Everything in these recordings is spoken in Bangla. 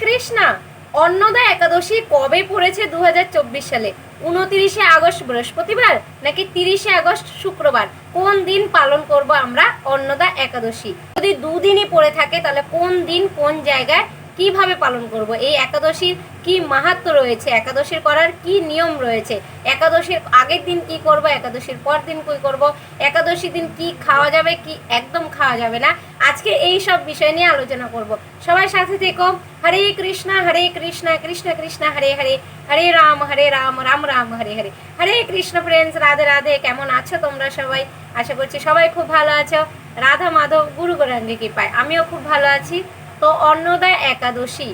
কৃষ্ণা অন্নদা একাদশী কবে পড়েছে দু হাজার চব্বিশ সালে? উনতিরিশে আগস্ট বৃহস্পতিবার নাকি তিরিশে আগস্ট শুক্রবার? কোন দিন পালন করব আমরা অন্নদা একাদশী? যদি দুদিনই পড়ে থাকে তাহলে কোন দিন কোন জায়গায় কীভাবে পালন করব? এই একাদশীর কি মাহাত্ম রয়েছে? একাদশীর করার কি নিয়ম রয়েছে? একাদশীর আগের দিন কি করব? একাদশীর পর দিন কি করব? একাদশী দিন কি খাওয়া যাবে, কি একদম খাওয়া যাবে না? আজকে এই সব বিষয় নিয়ে আলোচনা করব। সবাই সাথে থেকো। হরে কৃষ্ণ হরে কৃষ্ণ কৃষ্ণ কৃষ্ণ, হরে হরে হরে রাম হরে রাম রাম রাম, হরে হরে। হরে কৃষ্ণ ফ্রেন্ডস রাধে রাধে। কেমন আছো তোমরা সবাই? আশা করছি সবাই খুব ভালো আছো। রাধা মাধব, গুরু গোরাঙ্গি কৃপায়। আমিও খুব ভালো আছি। তো অন্নদা একাদশী।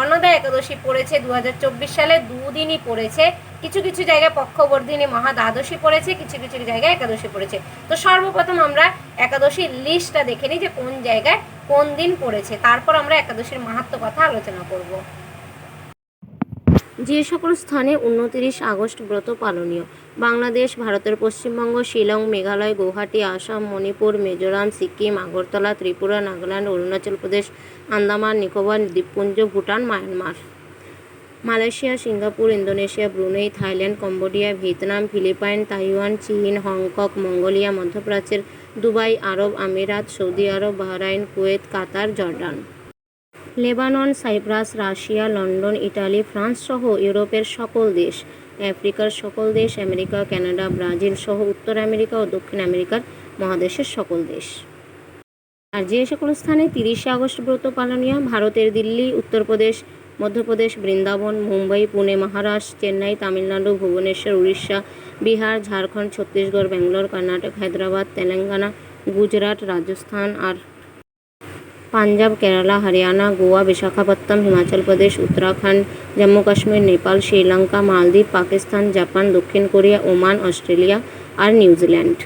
অন্নদা একাদশী পড়েছে দু হাজার চব্বিশ সালে, দুদিনই পড়েছে। কিছু কিছু জায়গায় পক্ষবর্ধিনী মহা দ্বাদশী পড়েছে, কিছু কিছু জায়গায় একাদশী পড়েছে। তো সর্বপ্রথম আমরা একাদশীর লিস্টটা দেখে নিই যে কোন জায়গায় কোন দিন পড়েছে। তারপর আমরা একাদশীর মাহাত্ম কথা আলোচনা করব। যে সকল স্থানে উনতিরিশ আগস্ট ব্রত পালনীয়। বাংলাদেশ, ভারতের পশ্চিমবঙ্গ, শিলং, মেঘালয়, গৌহাটি, আসাম, মণিপুর, মিজোরাম, সিকিম, আগরতলা, ত্রিপুরা, নাগাল্যান্ড, অরুণাচল প্রদেশ, আন্দামান, নিকোবর, দ্বীপপুঞ্জ, Bhutan, Myanmar. Malaysia, Singapore, Indonesia, Brunei, Thailand, Cambodia, Vietnam, Philippines, Taiwan, চীন, হংকং, মঙ্গোলিয়া, মধ্যপ্রাচ্যের দুবাই, আরব আমিরাত, সৌদি আরব, Bahrain, Kuwait, Qatar, Jordan. Lebanon, Cyprus, Russia, London Italy France সহ ইউরোপের সকল দেশ, আফ্রিকার সকল দেশ, আমেরিকা, কানাডা, ব্রাজিল সহ উত্তর আমেরিকা ও দক্ষিণ আমেরিকার মহাদেশের সকল দেশ। আর যে সকল স্থানে তিরিশে আগস্ট ব্রত পালনীয়, ভারতের দিল্লি, উত্তরপ্রদেশ, মধ্যপ্রদেশ, বৃন্দাবন, মুম্বাই, পুনে, মহারাষ্ট্র, চেন্নাই, তামিলনাড়ু, ভুবনেশ্বর, উড়িষ্যা, বিহার, ঝাড়খণ্ড, ছত্তিশগড়, ব্যাঙ্গালোর, কর্ণাটক, হায়দ্রাবাদ, তেলেঙ্গানা, গুজরাট, রাজস্থান আর পাঞ্জাব, কেরালা, হরিয়ানা, গোয়া, বিশাখাপত্তনম, হিমাচল প্রদেশ, উত্তরাখণ্ড, জম্মু কাশ্মীর, নেপাল, শ্রীলঙ্কা, মালদ্বীপ, পাকিস্তান, জাপান, দক্ষিণ কোরিয়া, ওমান, অস্ট্রেলিয়া আর নিউজিল্যান্ড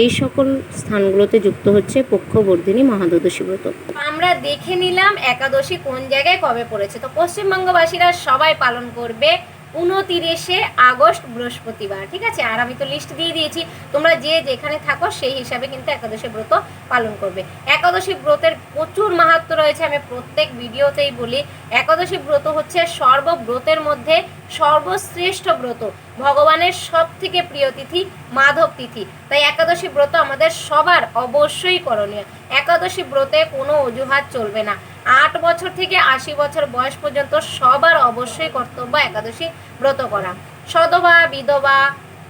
এই সকল স্থানগুলোতে যুক্ত হচ্ছে পক্ষবর্ধিনী মহাদশী ব্রত আমরা দেখে নিলাম একাদশী কোন জায়গায় কবে পড়েছে। তো পশ্চিমবঙ্গবাসীরা সবাই পালন করবে উনতিরিশে আগস্ট বৃহস্পতিবার, ঠিক আছে? আর আমি তো লিস্ট দিয়ে দিয়েছি, তোমরা যে যেখানে থাকো সেই হিসাবে কিন্তু একাদশী ব্রত পালন করবে। একাদশী ব্রতের প্রচুর মাহাত্ম রয়েছে, আমি প্রত্যেক ভিডিওতেই বলি। একাদশী ব্রত হচ্ছে সর্বব্রতের মধ্যে সর্বশ্রেষ্ঠ ব্রত, ভগবানের সব থেকে প্রিয় তিথি মাধব তিথি। তাই একাদশী ব্রত আমাদের সবার অবশ্যই করণীয়। একাদশী ব্রতে কোনো অজুহাত চলবে না। আট বছর থেকে আশি বছর বয়স পর্যন্ত সবার অবশ্যই কর্তব্য একাদশী ব্রত করা। সধবা বিধবা,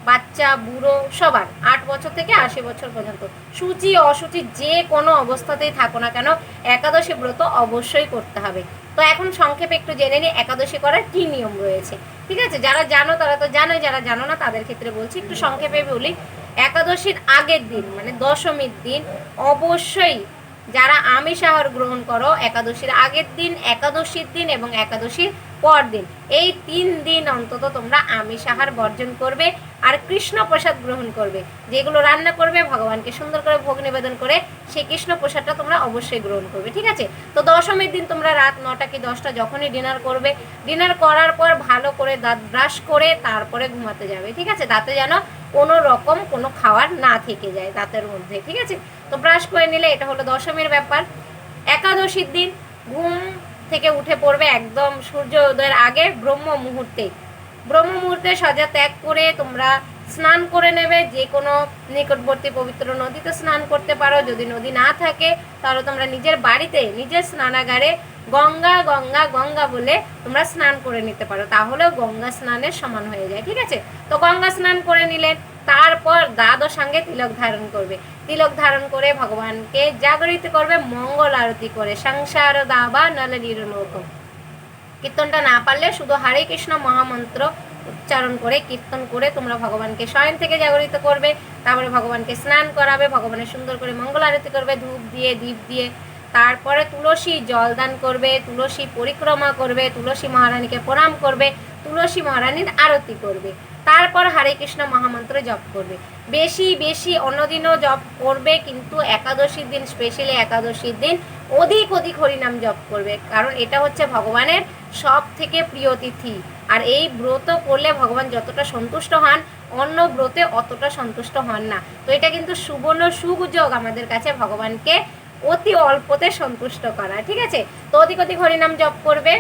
বাচ্চা, বুড়ো সবার আট বছর থেকে আশি বছর পর্যন্ত। সূচি, অসুচি যে কোনো অবস্থাতেই থাকো না কেন, একাদশী ব্রত অবশ্যই করতে হবে। তো এখন সংক্ষেপে একটু জেনে নিই, একাদশী করার কি নিয়ম রয়েছে। ঠিক আছে? যারা জানো তারা তো জানোই, যারা জানো না তাদের ক্ষেত্রে বলছি, একটু সংক্ষেপে বলি। একাদশীর আগের দিন মানে দশমীর দিন, অবশ্যই যারা আমিষ আহার গ্রহণ করো, একাদশীর আগের দিন, একাদশীর দিন এবং একাদশীর পর দিন। এই তিন দিন অন্তত তোমরা আমিষ আহার বর্জন করবে আর কৃষ্ণ প্রসাদ গ্রহণ করবে। যেগুলো রান্না করবে, ভগবানকে সুন্দর করে ভোগ নিবেদন করে, সেই কৃষ্ণ প্রসাদটা তোমরা অবশ্যই গ্রহণ করবে, ঠিক আছে? তো দশমীর দিন তোমরা রাত নটা কি দশটা যখনই ডিনার করবে, ডিনার করার পর ভালো করে দাঁত ব্রাশ করে তারপরে ঘুমাতে যাবে, ঠিক আছে? তাতে যেন কোনো রকম কোনো খাওয়ার না থেকে যায় দাঁতের মধ্যে, ঠিক আছে? তো ব্রাশ করে নিলে এটা হলো দশমীর ব্যাপার। একাদশীর দিন ঘুম থেকে উঠে পড়বে একদম সূর্যোদয়ের আগে ব্রহ্ম মুহূর্তে। ব্রহ্ম মুহূর্তে সজা ত্যাগ করে তোমরা স্নান করে নেবে, যে কোনো নিকটবর্তী পবিত্র নদীতে স্নান করতে পারো। যদি নদী না থাকে, তাহলে তোমরা নিজের বাড়িতে, নিজের স্নানাগারে গঙ্গা গঙ্গা গঙ্গা বলে তোমরা স্নান করে নিতে পারো। তাহলেও গঙ্গা স্নানের সমান হয়ে যায়, ঠিক আছে? তো গঙ্গা স্নান করে নিলে, তারপর দ্বাদশ সঙ্গে তিলক ধারণ করবে। তিলক ধারণ করে ভগবানকে জাগরিত করবে, মঙ্গল আরতি করে। সংসার দাবা নলে নিরলোকম কীর্তনটা না পারলে শুধু হরে কৃষ্ণ মহামন্ত্র উচ্চারণ করে, কীর্তন করে তোমরা ভগবানকে স্বয়ং থেকে জাগরিত করবে। তারপরে ভগবানকে স্নান করাবে, ভগবানের সুন্দর করে মঙ্গল আরতি করবে, ধূপ দিয়ে, দীপ দিয়ে। তারপরে তুলসী জল দান করবে, তুলসী পরিক্রমা করবে, তুলসী মহারানীকে প্রণাম করবে, তুলসী মহারানীর আরতি করবে। তারপর হরে কৃষ্ণ মহামন্ত্র জপ করবে। বেশি বেশি অন্যদিনও জপ করবে, কিন্তু একাদশীর দিন স্পেশালি একাদশীর দিন অধিক অধিক হরিনাম জপ করবে। কারণ এটা হচ্ছে ভগবানের সব থেকে প্রিয় তিথি। আর এই ব্রত করলে ভগবান যতটা সন্তুষ্ট হন, অন্য ব্রতে অতটা সন্তুষ্ট হন না। তো এটা কিন্তু সুবর্ণ সুযোগ আমাদের কাছে ভগবানকে অতি অল্পতে সন্তুষ্ট করা, ঠিক আছে? তো অধিক অধিক হরিনাম জপ করবে।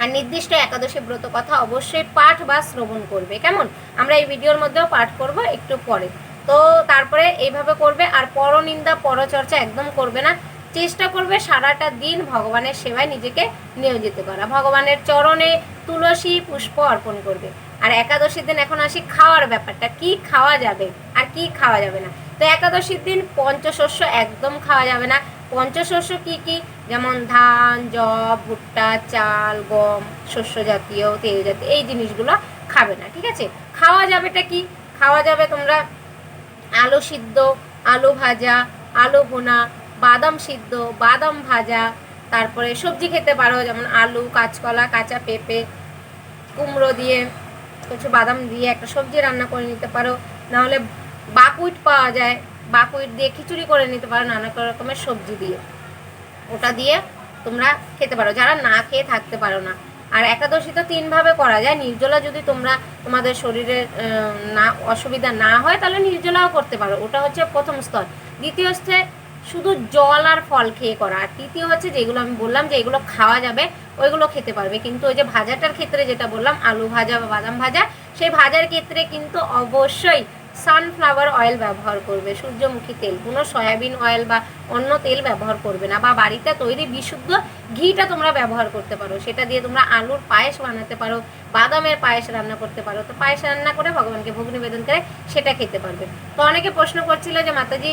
আর নির্দিষ্ট একাদশী ব্রত কথা অবশ্যই পাঠ বা শ্রবণ করবে। কেমন? আমরা এই ভিডিওর মধ্যেও পাঠ করব একটু পরে। তো তারপরে এইভাবে করবে আর পরনিন্দা, পরচর্চা একদম করবে না। চেষ্টা করবে সারাটা দিন ভগবানের সেবায় নিজেকে নিয়োজিত করা। ভগবানের চরণে তুলসী পুষ্প অর্পণ করবে। আর একাদশীর দিন এখন আসি খাওয়ার ব্যাপারটা। কি খাওয়া যাবে? আর কি খাওয়া যাবে না? তো একাদশীর দিন পঞ্চশস্য একদম খাওয়া যাবে না। পঞ্চশস্য কি কি? যেমন ধান, জব, ভুট্টা, চাল, গম, শস্য জাতীয়, তেল জাতীয়, এই জিনিসগুলো খাবে না, ঠিক আছে? খাওয়া যাবেটা কি? খাওয়া যাবে তোমরা আলু সিদ্ধ, আলু ভাজা, আলু ভুনা, বাদাম সিদ্ধ, বাদাম ভাজা, তারপরে সবজি খেতে পারো, যেমন আলু, কাঁচকলা, কাঁচা পেঁপে, কুমড়ো দিয়ে, কিছু বাদাম দিয়ে একটা সবজি রান্না করে নিতে পারো। নাহলে বাকুইট পাওয়া যায়, বাকুইট দিয়ে খিচুড়ি করে নিতে পারো, নানা রকমের সবজি দিয়ে। ওটা দিয়ে তোমরা খেতে পারো। যারা না খেয়ে থাকতে পারো না। আর একাদশী তো তিনভাবে করা যায়। নির্জলা যদি তোমরা তোমাদের শরীরে না, অসুবিধা না হয়, তাহলে নির্জলাও করতে পারো। ওটা হচ্ছে প্রথম স্তর। দ্বিতীয় হচ্ছে শুধু জল আর ফল খেয়ে করা। আর তৃতীয় হচ্ছে যেগুলো আমি বললাম, যে এগুলো খাওয়া যাবে, ওইগুলো খেতে পারবে। কিন্তু ওই যে ভাজাটার ক্ষেত্রে যেটা বললাম, আলু ভাজা বা বাদাম ভাজা, সেই ভাজার ক্ষেত্রে কিন্তু অবশ্যই সানফ্লাওয়ার অয়েল ব্যবহার করবে, সূর্যমুখী তেল। কোনো সয়াবিন অয়েল বা অন্য তেল ব্যবহার করবে না, বা বাড়িতে তৈরি বিশুদ্ধ ঘিটা তোমরা ব্যবহার করতে পারো। সেটা দিয়ে তোমরা আলুর পায়েস বানাতে পারো, বাদামের পায়েস রান্না করতে পারো। তো পায়েস রান্না করে ভগবানকে ভোগ নিবেদন করে সেটা খেতে পারবে। তো অনেকে প্রশ্ন করছিল যে, মাতাজি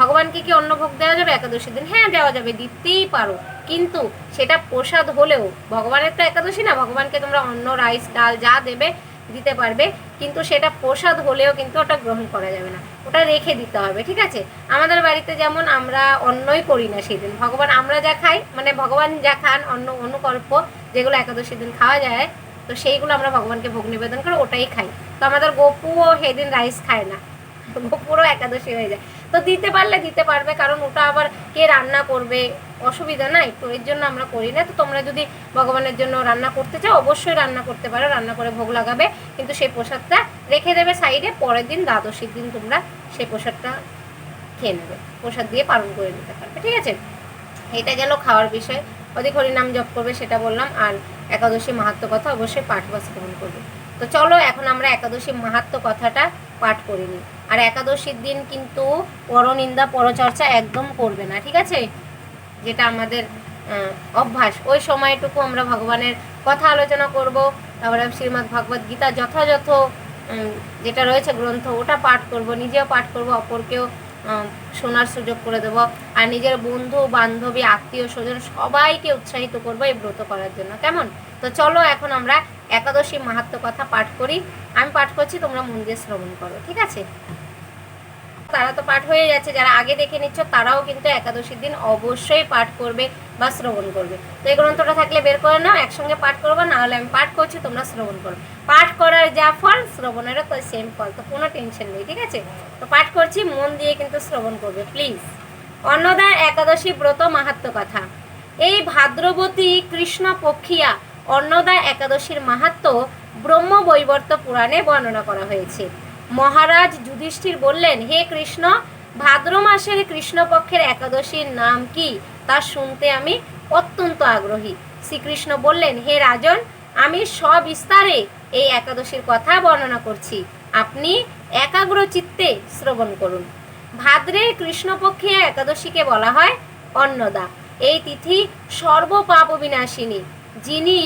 ভগবানকে কি অন্য ভোগ দেওয়া যাবে একাদশী দিন? হ্যাঁ দেওয়া যাবে, দিতেই পারো। কিন্তু সেটা প্রসাদ হলেও, ভগবানের তো একাদশী না, ভগবানকে তোমরা অন্য রাইস ডাল যা দেবে দিতে পারবে, কিন্তু সেটা প্রসাদ হলেও কিন্তু ওটা গ্রহণ করা যাবে না। ওটা রেখে দিতে হবে, ঠিক আছে? আমাদের বাড়িতে যেমন আমরা অন্নই করি না সেদিন। ভগবান, আমরা যা খাই মানে ভগবান যা খান অন্য অনুকল্প, যেগুলো একাদশী দিন খাওয়া যায়, তো সেইগুলো আমরা ভগবানকে ভোগ নিবেদন করে ওটাই খাই। তো আমাদের গপুও সেদিন রাইস খায় না। গপুরও একাদশী হয়ে যায়। তো দিতে পারলে দিতে পারবে, কারণ ওটা আবার কে রান্না করবে? অসুবিধা নাই এর জন্য আমরা করি না। তো তোমরা যদি ভগবানের জন্য রান্না করতে চাও, অবশ্যই রান্না করতে পারো, রান্না করে ভোগ লাগাবে। কিন্তু সেই প্রসাদটা রেখে দেবে সাইডে, পরের দিন, দ্বাদশীর দিন তোমরা সেই প্রসাদটা খেয়ে নেবে। প্রসাদ দিয়ে পালন করে নিতে পারবে, ঠিক আছে? এটা গেল খাওয়ার বিষয়। অধিক হরিনাম জপ করবে সেটা বললাম, আর একাদশী মাহাত্ম কথা অবশ্যই পাঠ বা শ্রবণ করবে। তো চলো, এখন আমরা একাদশী মাহাত্ম কথাটা পাঠ করে নিই। আর একাদশীর দিন কিন্তু পরনিন্দা, পরচর্চা একদম করবে না, ঠিক আছে? যেটা আমাদের অভ্যাস। ওই সময়টুকু আমরা ভগবানের কথা আলোচনা করব। তারপরে শ্রীমদ্ ভগবদ গীতা যথাযথ যেটা রয়েছে গ্রন্থ, ওটা পাঠ করব, নিজেও পাঠ করব, অপরকেও শোনার সুযোগ করে দেব। আর নিজের বন্ধু, বান্ধবী, আত্মীয়, স্বজন সবাইকে উৎসাহিত করব এই ব্রত করার জন্য। কেমন? তো চলো এখন আমরা একাদশী মাহাত্ম কথা পাঠ করি। আমি পাঠ করছি, তোমরা মন দিয়ে শ্রবণ করো, ঠিক আছে? তারা তো পাঠ হয়ে যাচ্ছে, যারা আগে দেখে নিচ্ছ তারাও কিন্তু একাদশীর দিন অবশ্যই পাঠ করবে বা শ্রবণ করবে। তো এই গ্রন্থটা থাকলে বের করে নাও, একসঙ্গে পাঠ করব, না হলে আমি পাঠ করছি, তোমরা শ্রবণ করো। পাঠ করার যা ফল, শ্রবণেরও তো সেম ফল, তো কোনো টেনশন নেই, ঠিক আছে? তো পাঠ করছি, মন দিয়ে কিন্তু শ্রবণ করবে প্লিজ অন্নদা একাদশী ব্রত মাহাত্ম কথা। এই ভাদ্রবতী কৃষ্ণ পক্ষিয়া অন্নদা একাদশীর মাহাত্ম ব্রহ্ম বৈবর্ত পুরাণে বর্ণনা করা হয়েছে। মহারাজ যুধিষ্ঠির বললেন, হে কৃষ্ণ, ভাদ্র মাসের কৃষ্ণপক্ষের একাদশীর নাম কি? তা শুনতে আমি অত্যন্ত আগ্রহী। শ্রীকৃষ্ণ বললেন, হে রাজন, আমি সবিস্তারে এই একাদশীর কথা বর্ণনা করছি। আপনি একাগ্র চিত্তে শ্রবণ করুন। ভাদ্রের কৃষ্ণপক্ষে একাদশীকে বলা হয় অন্নদা। এই তিথি সর্বপাপ বিনাশিনী যিনি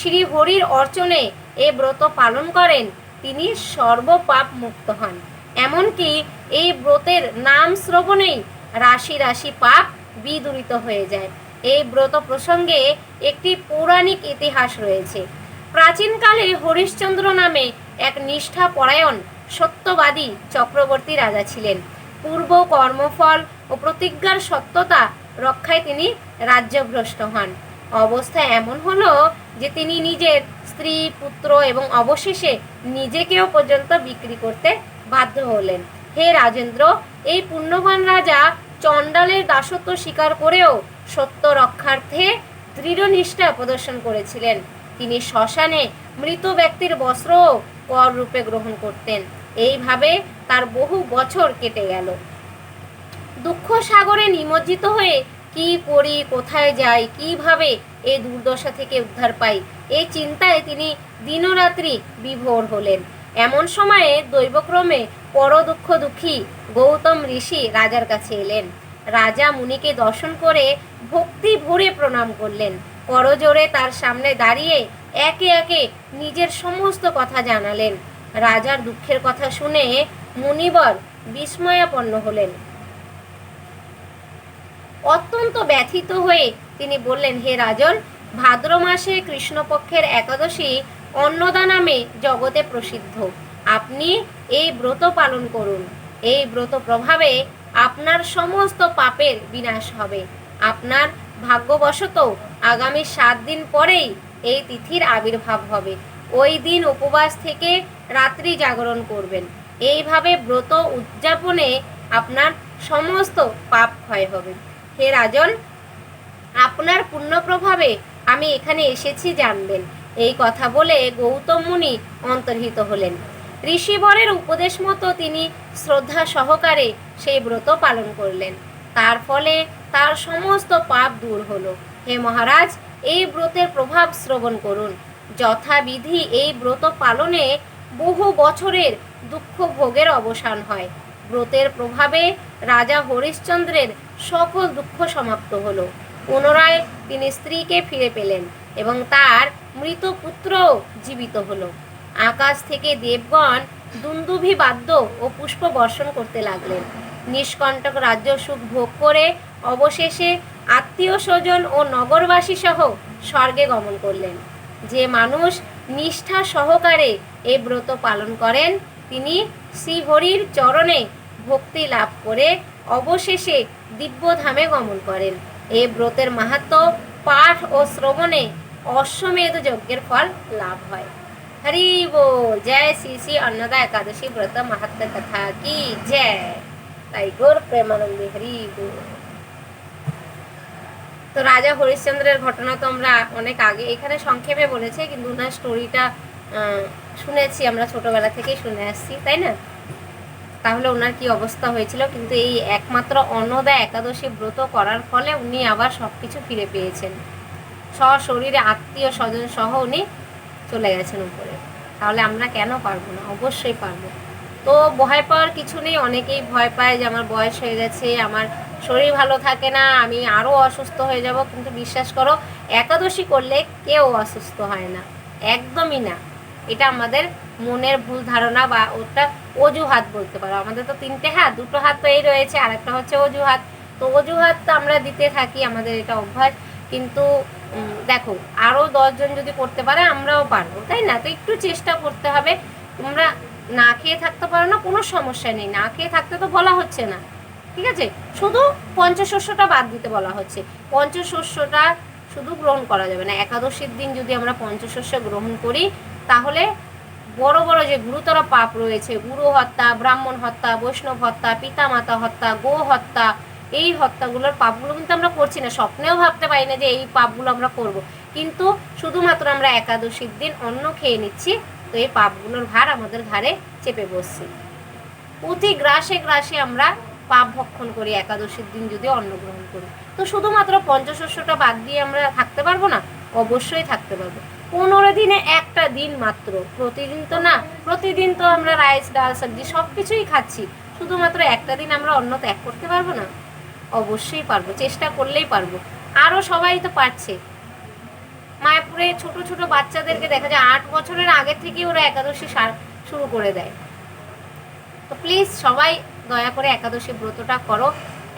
শ্রী হরির অর্চনে এ ব্রত পালন করেন তিনি সর্বপাপ মুক্ত হন। এমনকি এই ব্রতের নাম শ্রবণেই রাশি রাশি পাপ বিদূরিত হয়ে যায়। এই ব্রত প্রসঙ্গে একটি পৌরাণিক ইতিহাস রয়েছে। প্রাচীনকালে হরিশ্চন্দ্র নামে এক নিষ্ঠাপরায়ণ সত্যবাদী চক্রবর্তী রাজা ছিলেন। পূর্ব কর্মফল ও প্রতিজ্ঞার সত্যতা রক্ষায় তিনি রাজ্যভ্রষ্ট হন। অবস্থা এমন হলো যে তিনি নিজের স্ত্রী, পুত্র এবং অবশেষে নিজেকেও পর্যন্ত বিক্রি করতে বাধ্য হলেন। হে রাজেন্দ্র, এই পুণ্যবান রাজা চণ্ডালের দাসত্ব স্বীকার করেও সত্য রক্ষার্থে দৃঢ় নিষ্ঠা প্রদর্শন করেছিলেন। তিনি শ্মশানে মৃত ব্যক্তির বস্ত্র কর রূপে গ্রহণ করতেন। এইভাবে তার বহু বছর কেটে গেল। দুঃখ সাগরে নিমজ্জিত হয়ে কি করি, কোথায় যাই, কীভাবে এই দুর্দশা থেকে উদ্ধার পাই? এই চিন্তায় তিনি দিনরাত্রি বিভোর হলেন। এমন সময়ে দৈবক্রমে পর দুঃখ দুঃখী গৌতম ঋষি রাজার কাছে এলেন। রাজা মুনিকে দর্শন করে ভক্তি ভরে প্রণাম করলেন। করজোরে তার সামনে দাঁড়িয়ে একে একে নিজের সমস্ত কথা জানালেন। রাজার দুঃখের কথা শুনে মুনিবর বিস্ময়াপন্ন হলেন। অত্যন্ত ব্যথিত হয়ে তিনি বললেন, হে রাজন, ভাদ্র মাসে কৃষ্ণপক্ষের একাদশী অন্নদা নামে জগতে প্রসিদ্ধ। আপনি এই ব্রত পালন করুন। এই ব্রত প্রভাবে আপনার সমস্ত পাপের বিনাশ হবে। আপনার ভাগ্যবশত আগামী সাত দিন পরেই এই তিথির আবির্ভাব হবে। ওই দিন উপবাস থেকে রাত্রি জাগরণ করবেন। এইভাবে ব্রত উদযাপনে আপনার সমস্ত পাপ ক্ষয় হবে। হে রাজন, আপনার পুণ্য প্রভাবে আমি এখানে এসেছি জানবেন। এই কথা বলে গৌতম মুনি অন্তর্হিত হলেন। ঋষিবরের উপদেশ মতো তিনি শ্রদ্ধা সহকারে সেই ব্রত পালন করলেন। তার ফলে তার সমস্ত পাপ দূর হলো। হে মহারাজ, এই ব্রতের প্রভাব শ্রবণ করুন। যথাবিধি এই ব্রত পালনে বহু বছরের দুঃখ ভোগের অবসান হয়। ব্রতের প্রভাবে রাজা হরিশ্চন্দ্রের সকল দুঃখ সমাপ্ত হলো। পুনরায় তিনি স্ত্রীকে ফিরে পেলেন এবং তার মৃত পুত্রও জীবিত হলো। আকাশ থেকে দেবগণ দুন্দুভি বাদ্য ও পুষ্প বর্ষণ করতে লাগলেন। নিষ্কণ্টক রাজ্য সুখ ভোগ করে অবশেষে আত্মীয় স্বজন ও নগরবাসী সহ স্বর্গে গমন করলেন। যে মানুষ নিষ্ঠা সহকারে এই ব্রত পালন করেন, তিনি শ্রীহরির চরণে ভক্তি লাভ করে অবশেষে দিব্যধামে গমন করেন। এ ব্রতের মাহাত্ম পাঠ ও শ্রবণে অশ্বমেধ যজ্ঞের ফল লাভ হয়। হরি বল, জয় শ্রী শ্রী অন্নদা একাদশী ব্রত মাহাত্ম কথা কি? জয়। তাই গোর প্রেমানন্দে হরি বল। তো রাজা হরিশ্চন্দ্রের ঘটনা তো আমরা অনেক আগে এখানে সংক্ষেপে বলেছে, কিন্তু ওনার স্টোরিটা শুনেছি, আমরা ছোটবেলা থেকেই শুনে আসছি, তাই না? তাহলে ওনার কি অবস্থা হয়েছিল? কিন্তু এই একমাত্র অন্নদা একাদশী ব্রত করার ফলে উনি আবার সব কিছু ফিরে পেয়েছেন। সশরীরে আত্মীয় স্বজন সহ উনি চলে গেছেন উপরে। তাহলে আমরা কেন পারব না? অবশ্যই পারব। তো ভয় পাওয়ার কিছু নেই, অনেকেই ভয় পায় যে আমার বয়স হয়ে গেছে, আমার শরীর ভালো থাকে না, আমি আরও অসুস্থ হয়ে যাব। কিন্তু বিশ্বাস করো, একাদশী করলে কেউ অসুস্থ হয় না। একদমই না। এটা আমাদের মনের ভুল ধারণা বা ওটা অজুহাত বলতে পারো। আমাদের তো তিনটে হাত, দুটো হাত তো এই রয়েছে আর একটা হচ্ছে অজুহাত। তো অজুহাত তো আমরা দিতে থাকি, আমাদের এটা অভ্যাস। কিন্তু দেখো আরও দশজন যদি করতে পারে, আমরাও পারব, তাই না? তো একটু চেষ্টা করতে হবে। তোমরা না খেয়ে থাকতে পারো না, কোনো সমস্যা নেই। না খেয়ে থাকতে তো বলা হচ্ছে না। ঠিক আছে? শুধু পঞ্চশস্যটা বাদ দিতে বলা হচ্ছে। পঞ্চশস্যটা শুধু গ্রহণ করা যাবে না। একাদশীর দিন যদি আমরা পঞ্চশস্য গ্রহণ করি, তাহলে বড় বড় যে গুরুতর পাপ রয়েছে, গুরু হত্যা, ব্রাহ্মণ হত্যা, বৈষ্ণব হত্যা, পিতামাতা হত্যা, গো হত্যা, এই হত্যাগুলোর পাপগুলো কিন্তু আমরা করছি না। স্বপ্নেও ভাবতে পারি না যে এই পাপগুলো আমরা করব। কিন্তু শুধুমাত্র আমরা একাদশীর দিন অন্ন খেয়ে নিচ্ছি, তো এই পাপগুলোর ভার আমাদের ঘাড়ে চেপে বসছে। প্রতি গ্রাসে গ্রাসে আমরা পাপ ভক্ষণ করি একাদশীর দিন যদি অন্ন গ্রহণ করি। তো শুধুমাত্র পঞ্চশস্যটা বাদ দিয়ে আমরা থাকতে পারব না? অবশ্যই থাকতে পারব। পনেরো দিনে একটা দিন মাত্র। প্রতিদিন তো না, প্রতিদিন তো আমরা রাইস, ডাল, সবজি সব কিছুই খাচ্ছি। শুধুমাত্র একটা দিন আমরা অন্ন ত্যাগ করতে পারব না? অবশ্যই পারব, চেষ্টা করলেই পারব। আরও সবাই তো পারছে। মায়াপুরে ছোট ছোট বাচ্চাদেরকে দেখা যায় আট বছরের আগে থেকেই ওরা একাদশী শুরু করে দেয়। তো প্লিজ সবাই দয়া করে একাদশী ব্রতটা করো।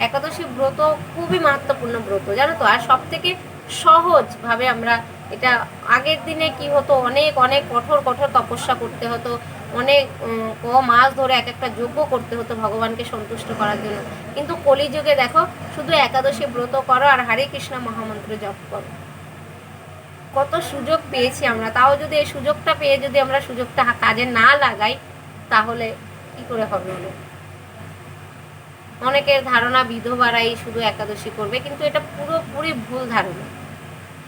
একাদশী ব্রত খুবই মাহাত্মপূর্ণ ব্রত, জানো তো? আর সব থেকে সহজভাবে আমরা এটা আগের দিনে কি হতো? অনেক অনেক কঠোর কঠোর তপস্যা করতে হতো। অনেক ক মাস ধরে এক একটা যজ্ঞ করতে হতো ভগবানকে সন্তুষ্ট করার জন্য। কিন্তু কলিযুগে দেখো, শুধু একাদশী ব্রত করো আর হরে কৃষ্ণ মহামন্ত্র জপ করো। কত সুযোগ পেয়েছি আমরা। তাও যদি এই সুযোগটা পেয়ে যদি আমরা সুযোগটা কাজে না লাগাই, তাহলে কি করে হবে অনেকের ধারণা বিধবারাই শুধু একাদশী করবে, কিন্তু এটা পুরোপুরি ভুল ধারণা।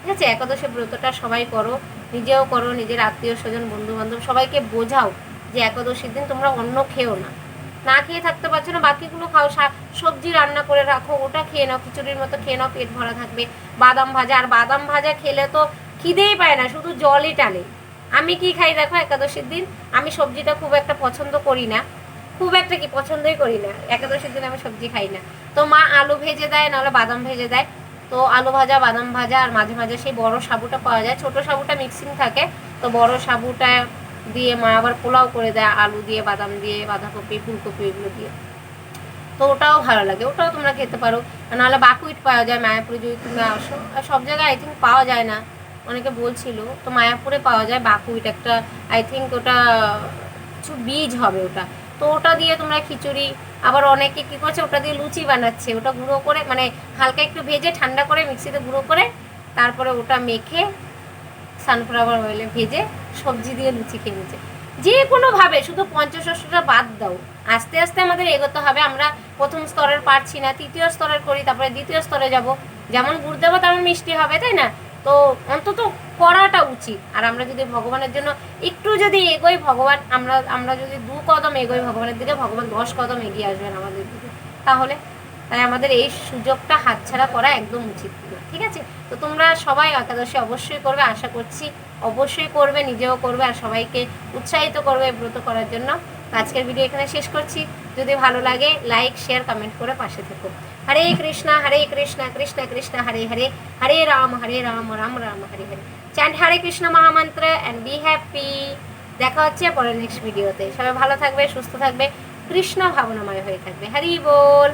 ঠিক আছে, একাদশী ব্রতটা সবাই করো, নিজেও করো, নিজের আত্মীয় স্বজন বন্ধু বান্ধব সবাইকে বোঝাও যে একাদশীর দিন তোমরা অন্য খেও না। না খেয়ে থাকতে পারছ না, বাকিগুলো খাও সবজি রান্না করে রাখো, ওটা খেয়ে নাও, খিচুড়ির মতো খেয়ে নাও, পেট ভরা থাকবে, বাদাম ভাজা। আর বাদাম ভাজা খেলে তো খিদেই পায় না, শুধু জলই টানে। আমি কি খাই দেখো একাদশীর দিন? আমি সবজিটা খুব একটা পছন্দ করি না। খুব একটা কি পছন্দই করি না। একাদশীর দিন আমি সবজি খাই না। তো মা আলু ভেজে দেয়, নাহলে বাদাম ভেজে দেয়। তো আলু ভাজা, বাদাম ভাজা আর মাঝে মাঝে সেই বড় সাবুটা পাওয়া যায়। ছোট সাবুটা মিক্সিং থাকে, তো বড় সাবুটা দিয়ে মা আবার পোলাও করে দেয়, আলু দিয়ে, বাদাম দিয়ে, বাঁধাকপি, ফুলকপি এগুলো দিয়ে। তো ওটাও ভালো লাগে, ওটাও তোমরা খেতে পারো। নাহলে বাকুইট পাওয়া যায়, মায়াপুরে যদি তুমি আসো। আর সব জায়গায় আই থিঙ্ক পাওয়া যায় না, অনেকে বলছিল। তো মায়াপুরে পাওয়া যায় বাকুইট একটা আই থিঙ্ক ওটা কিছু বীজ হবে ওটা। তো ওটা দিয়ে তোমরা খিচুড়ি, আবার অনেকে কী করছে, ওটা দিয়ে লুচি বানাচ্ছে। ওটা গুঁড়ো করে মানে হালকা একটু ভেজে ঠান্ডা করে মিক্সিতে গুঁড়ো করে, তারপরে ওটা মেখে সানফ্লাওয়ার অয়েলে ভেজে সবজি দিয়ে লুচি খেয়ে নিচ্ছে। যে কোনোভাবে শুধু পঞ্চশস্যটা বাদ দাও। আস্তে আস্তে আমাদের এগোতে হবে। আমরা প্রথম স্তরের পারছি না, তৃতীয় স্তরের করি, তারপরে দ্বিতীয় স্তরে যাব। যেমন গুড় দেবো, তেমন মিষ্টি হবে, তাই না? তো অন্তত করাটা উচিত। আর আমরা যদি ভগবানের জন্য একটু যদি এগোই ভগবান, আমরা আমরা যদি দু কদম এগোই ভগবানের দিকে, ভগবান দশ কদম এগিয়ে আসবেন আমাদের দিকে। তাহলে, তাই আমাদের এই সুযোগটা হাতছাড়া করা একদম উচিত ঠিক আছে? তো তোমরা সবাই একাদশী অবশ্যই করবে, আশা করছি অবশ্যই করবে, নিজেও করবে আর সবাইকে উৎসাহিত করবে ব্রত করার জন্য। আজকের ভিডিও এখানে শেষ করছি। যদি ভালো লাগে লাইক শেয়ার কমেন্ট করে পাশে থেকো। হরে কৃষ্ণা হরে কৃষ্ণা, কৃষ্ণ কৃষ্ণ, হরে হরে হরে রাম হরে রাম রাম রাম, হরে হরে। চ্যান্ড হরে কৃষ্ণ মহামন্ত্র অ্যান্ড বি হ্যাপি দেখা হচ্ছে পরের নেক্সট ভিডিওতে সবাই ভালো থাকবে, সুস্থ থাকবে। কৃষ্ণ ভাবনাময় হয়ে থাকবে। হরি বল।